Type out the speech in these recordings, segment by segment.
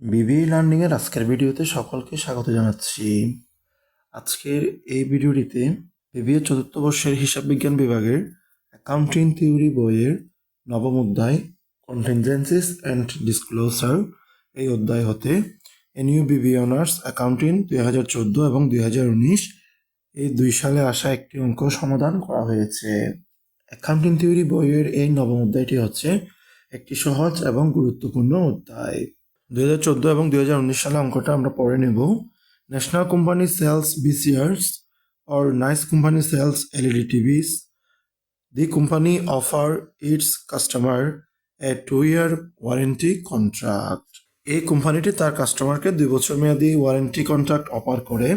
বিবি লার্নিংয়ের আজকের ভিডিওতে সকলকে স্বাগত জানাচ্ছি। আজকের এই ভিডিওটিতে বিবিএ চতুর্থ বর্ষের হিসাব বিজ্ঞান বিভাগের অ্যাকাউন্টিং থিওরি বইয়ের নবম অধ্যায় কন্টিনজেন্সিস অ্যান্ড ডিসক্লোজার এই অধ্যায় হতে এনইউ বিবি অনার্স অ্যাকাউন্টিং দুই হাজার চোদ্দ এবং দুই হাজার উনিশ এই দুই সালে আসা একটি অঙ্ক সমাধান করা হয়েছে। অ্যাকাউন্টিং থিওরি বইয়ের এই নবম অধ্যায়টি হচ্ছে একটি সহজ এবং গুরুত্বপূর্ণ অধ্যায়। দুই হাজার এবং দুই হাজার উনিশ সালে অঙ্কটা আমরা পড়ে নেব। National company sells VCRs or nice company sells LED TVs the company offer its customer a two year warranty contract এই কোম্পানিটি তার কাস্টমারকে দুই বছর মেয়াদী ওয়ারেন্টি কন্ট্রাক্ট অফার করে।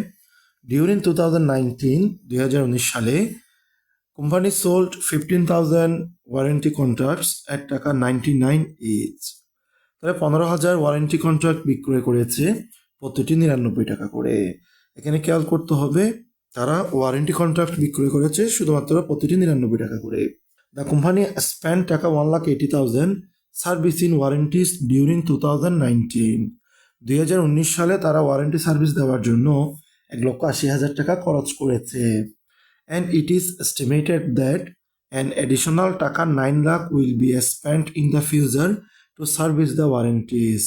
ডিউরিং টু থাউজেন্ড নাইনটিন দুই হাজার উনিশ সালে company sold fifteen thousand warranty contracts এক টাকা নাইনটি নাইন ইচ তাহলে পনেরো হাজার ওয়ারেন্টি কন্ট্রাক্ট বিক্রয় করেছে প্রতিটি নিরানব্বই টাকা করে। এখানে খেয়াল করতে হবে, তারা ওয়ারেন্টি কন্ট্রাক্ট বিক্রয় করেছে শুধুমাত্র প্রতিটি নিরানব্বই টাকা করে। The company spend taka one lakh eighty thousand service in warranties during two thousand nineteen দুই হাজার উনিশ সালে তারা ওয়ারেন্টি সার্ভিস দেওয়ার জন্য এক লক্ষ আশি হাজার টাকা খরচ করেছে। And it is estimated that an additional taka nine lakh will be spent in the future to service the warranties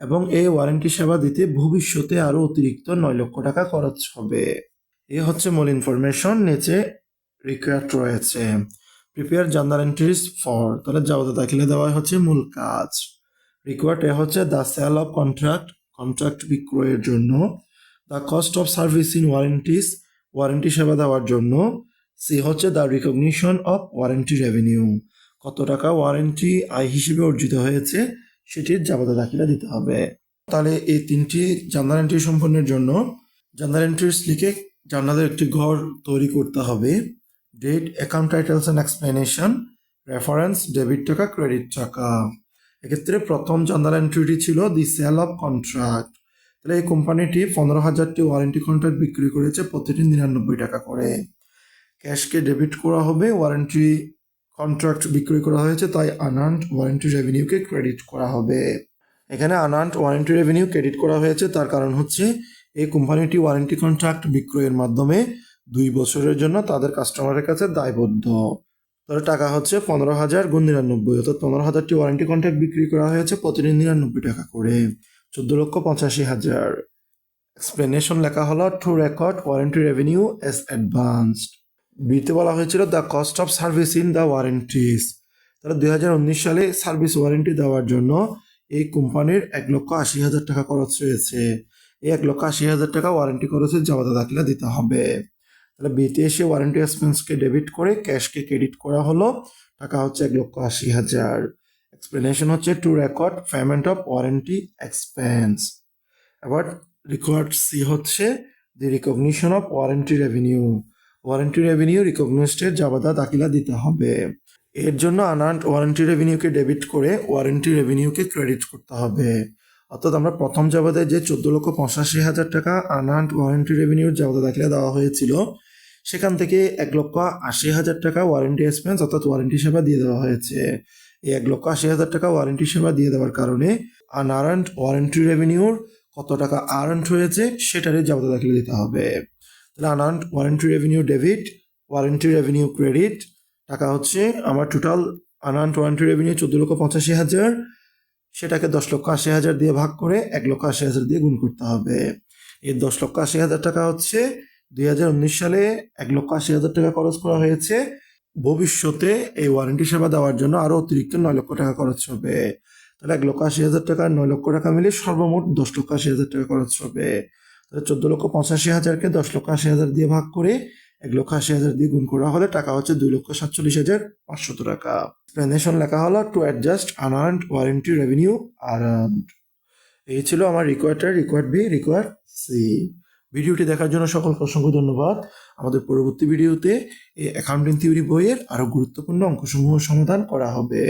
এবং এই ওয়ারেন্টি সেবা দিতে ভবিষ্যতে আরও অতিরিক্ত নয় লক্ষ টাকা খরচ হবে। এ হচ্ছে মূল ইনফরমেশন নিচে রিকোয়ার্ড রয়েছে। প্রিপেয়ার জার্নাল এন্ট্রিজ ফর তাহলে যাবতীয় দাখিলে দেওয়া হচ্ছে মূল কাজ। রিকোয়ার্ড এ হচ্ছে the sale of contract contract বিক্রয়ের জন্য। The cost of service in warranties warranty সেবা দেওয়ার জন্য। সি হচ্ছে the recognition of warranty revenue কত টাকা ওয়ারেন্টি আয় হিসেবে অর্জিত হয়েছে সেটির যাবতীয় দাখিলা দিতে হবে। তাহলে এই তিনটি জার্নাল এন্ট্রি সম্পন্নের জন্য জার্নাল এন্ট্রিস লিখে জার্নালের একটি ঘর তৈরি করতে হবে। Date account titles and explanation reference debit টাকা ক্রেডিট টাকা। এক্ষেত্রে প্রথম জার্নাল এন্ট্রিটি ছিল দি সেল অফ কন্ট্রাক্ট তাহলে এই কোম্পানিটি পনেরো হাজারটি ওয়ারেন্টি কন্ট্রাক্ট বিক্রি করেছে প্রতিটি নিরানব্বই টাকা করে। ক্যাশকে ডেবিট করা হবে ওয়ারেন্টি কন্ট্রাক্ট বিক্রি করা হয়েছে, তাই আনান্ট ওয়ারেন্টি রেভিনিউকে ক্রেডিট করা হবে। এখানে আনান্ট ওয়ারেন্টি রেভিনিউ ক্রেডিট করা হয়েছে, তার কারণ হচ্ছে এই কোম্পানিটি ওয়ারেন্টি কন্ট্রাক্ট বিক্রয়ের মাধ্যমে দুই বছরের জন্য তাদের কাস্টমারের কাছে দায়বদ্ধ। তাহলে টাকা হচ্ছে পনেরো হাজার গুণ নিরানব্বই, অর্থাৎ পনেরো হাজারটি ওয়ারেন্টি কন্ট্রাক্ট বিক্রি করা হয়েছে প্রতিদিন নিরানব্বই টাকা করে, চোদ্দ লক্ষ পঁচাশি হাজার। এক্সপ্লেনেশন লেখা হলো to record warranty revenue as advanced বিতে বলা হয়েছিল the cost of service in the warranties তাহলে দুই সালে সার্ভিস ওয়ারেন্টি দেওয়ার জন্য এই কোম্পানির এক লক্ষ আশি হাজার টাকা খরচ হয়েছে এই এক লক্ষ আশি হাজার টাকা ওয়ারেন্টি খরচের জবাদা দাখিলা দিতে হবে। তাহলে বিতে এসে ওয়ারেন্টি এক্সপেন্সকে ডেবিট করে ক্যাশকে ক্রেডিট করা হলো, টাকা হচ্ছে এক লক্ষ আশি হাজার। এক্সপ্লেনেশন হচ্ছে to record payment of warranty expense এবার রেকর্ড সি হচ্ছে the recognition of warranty revenue warranty revenue রিকগনিস্টের জাবাদা দাখিলা দিতে হবে। এর জন্য আনান্ট ওয়ারেন্টি রেভিনিউকে ডেবিট করে ওয়ারেন্টি রেভিনিউকে ক্রেডিট করতে হবে। অর্থাৎ আমরা প্রথম জাবাদায় যে চোদ্দ লক্ষ পঁচাশি হাজার টাকা আনান্ট ওয়ারেন্টি রেভিনিউর জাবাদা দাখিলা দেওয়া হয়েছিল, সেখান থেকে এক লক্ষ আশি হাজার টাকা ওয়ারেন্টি এক্সপেন্স অর্থাৎ ওয়ারেন্টি সেবা দিয়ে দেওয়া হয়েছে। এই এক লক্ষ আশি হাজার টাকা ওয়ারেন্টি সেবা দিয়ে দেওয়ার কারণে আনারান্ট ওয়ারেন্টি রেভিনিউর কত টাকা আর্নড হয়েছে, সেটারই জাবাদা দাখিলা দিতে হবে। তাহলে unearned warranty revenue debit warranty revenue credit. টাকা হচ্ছে আমার টোটাল আনাউন্ট ওয়ারেন্টি রেভিনিউ চোদ্দ লক্ষ পঁচাশি হাজার। সেটাকে দশ লক্ষ আশি হাজার দিয়ে ভাগ করে এক লক্ষ আশি হাজার দিয়ে গুণ করতে হবে। এই দশ লক্ষ আশি হাজার টাকা হচ্ছে দুই হাজার উনিশ সালে এক লক্ষ আশি হাজার টাকা খরচ করা হয়েছে। ভবিষ্যতে এই ওয়ারেন্টি সেবা দেওয়ার জন্য আরও অতিরিক্ত নয় লক্ষ টাকা খরচ হবে। তাহলে এক লক্ষ আশি হাজার টাকা নয় লক্ষ টাকা মিলে সর্বমোট দশ লক্ষ আশি হাজার টাকা খরচ হবে। চোদ্দ লক্ষ পঁচাশি হাজারকে দশ লক্ষ আশি হাজার দিয়ে ভাগ করে এক লক্ষ আশি হাজার দিয়ে গুণ করা হলে টাকা হচ্ছে দুই লক্ষ সাতচল্লিশ হাজার পাঁচশত টাকা। এক্সপ্লেনেশন লেখা হলো to adjust unearned warranty revenue earned এই ছিল আমার রিকোয়ার্ডের রিকোয়ার্ড বি রিকোয়ার্ড সি ভিডিওটি দেখার জন্য সকলকে অসংখ্য ধন্যবাদ। আমাদের পরবর্তী ভিডিওতে এই অ্যাকাউন্টিং থিওরি বইয়ের আরও গুরুত্বপূর্ণ অঙ্কসমূহ সমাধান করা হবে।